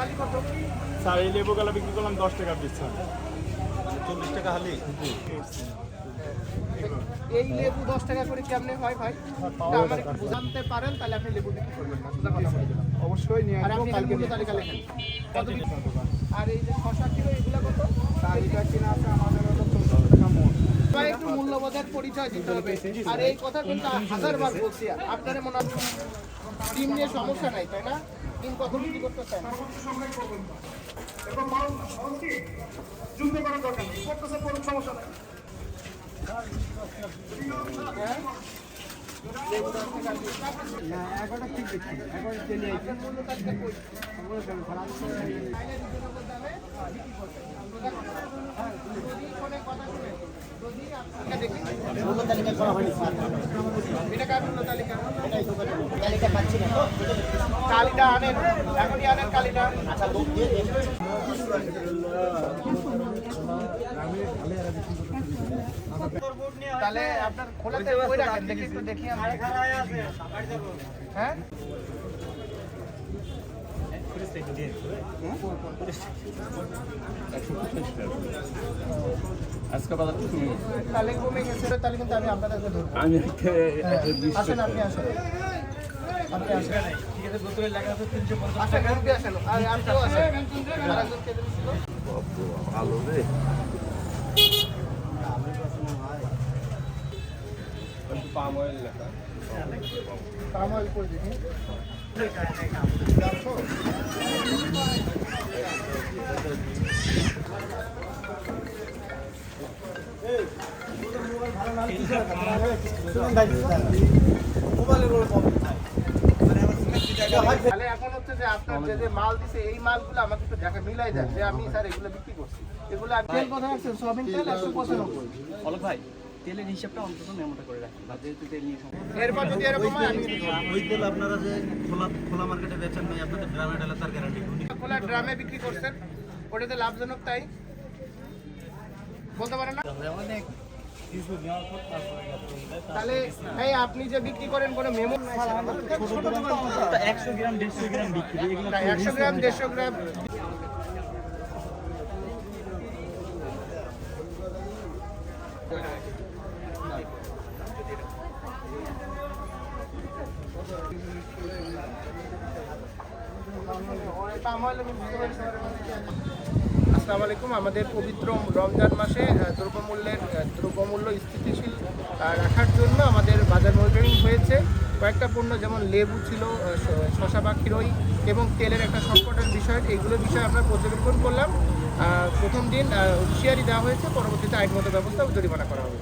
হালি স্যার এই লেবুগুলো বিক্রি করলাম দশ টাকা দিচ্ছে চল্লিশ টাকা হালি? এই লেবু দশ টাকা করে কেমনে হয় ভাই? তা আমার একটু জানতে পারেন তাহলে আপনি লেবু বিক্রি করবেন। অবশ্যই নিয়ে আর আপনি কালকে তালিকা লেখেন আর এই যে শশা কিলো এগুলো কত? এটা কিনা আছে আমাদের হলো চোদ্দ টাকা মন একটু মূল্যবোধের পরিচয় দিতে হবে। আর এই কথা কিন্তু হাজারবার বলছি আপনারা মনে হয় নিয়ে সমস্যা নাই তাই না? টিম কত বিক্রি করতে চান যুদ্ধ করার দরকার নেই। করতেছে কোনো সমস্যা নেই। হ্যাঁ আপনার যদি দেখি তালিকা করা হয়নি পাচ্ছি না কালিটা আনেন, এখনই আনেন কালিটা আপনার খোলাতে রাখেন, দেখি একটু দেখি হ্যাঁ? আজকে বাজার তাহলে কমে গেছে তাহলে কিন্তু আমি আপনাদেরকে ধরবো। আমি আসেন আপনি আসেন। আপনি আসেন। আসেন গ্রুপে আসেন। আর আপনিও আসেন? আরেকজন কে দিছিল? ভালো রে। পাম অয়েল লেখা। পাম অয়েল করে দেখি তাহলে এখন হচ্ছে যে আপনার যে যে মাল দিছে এই মালগুলো আমাকে একটু দেখা মিলাই দেন যে আমি স্যার এগুলো বিক্রি করছি। এগুলো আমি কথা আছে সয়াবিন তেল একশো পঁচানব্বই? অলোক ভাই তেলের হিসাবটা অন্তত মেমোটা করে রাখি বা যেহেতু তেল নিয়ে এরপর যদি এরকম হয় আমি ওই তেল আপনারা যে খোলা খোলা মার্কেটে বেচেন নাই আপনাদের গ্রামে ডালে তার গ্যারান্টি খোলা ড্রামে বিক্রি করছেন ওটাতে লাভজনক তাই? বলতে পারেন না? তাহলে এই আপনি যে বিক্রি করেন কোনো মেমো একশো গ্রাম দেড়শো গ্রাম বিক্রি একশো গ্রাম দেড়শো গ্রাম। আসসালামু আলাইকুম আমাদের পবিত্র রমজান মাসে রাখার জন্য আমাদের বাজার মনিটরিং হয়েছে। কয়েকটা পণ্য যেমন লেবু ছিল শশা বা ক্ষীরই এবং তেলের একটা সংকটের বিষয়, এইগুলো বিষয়ে আমরা পর্যবেক্ষণ করলাম। প্রথম দিন হুঁশিয়ারি দেওয়া হয়েছে, পরবর্তীতে আইনগত ব্যবস্থা জরিমানা করা হবে।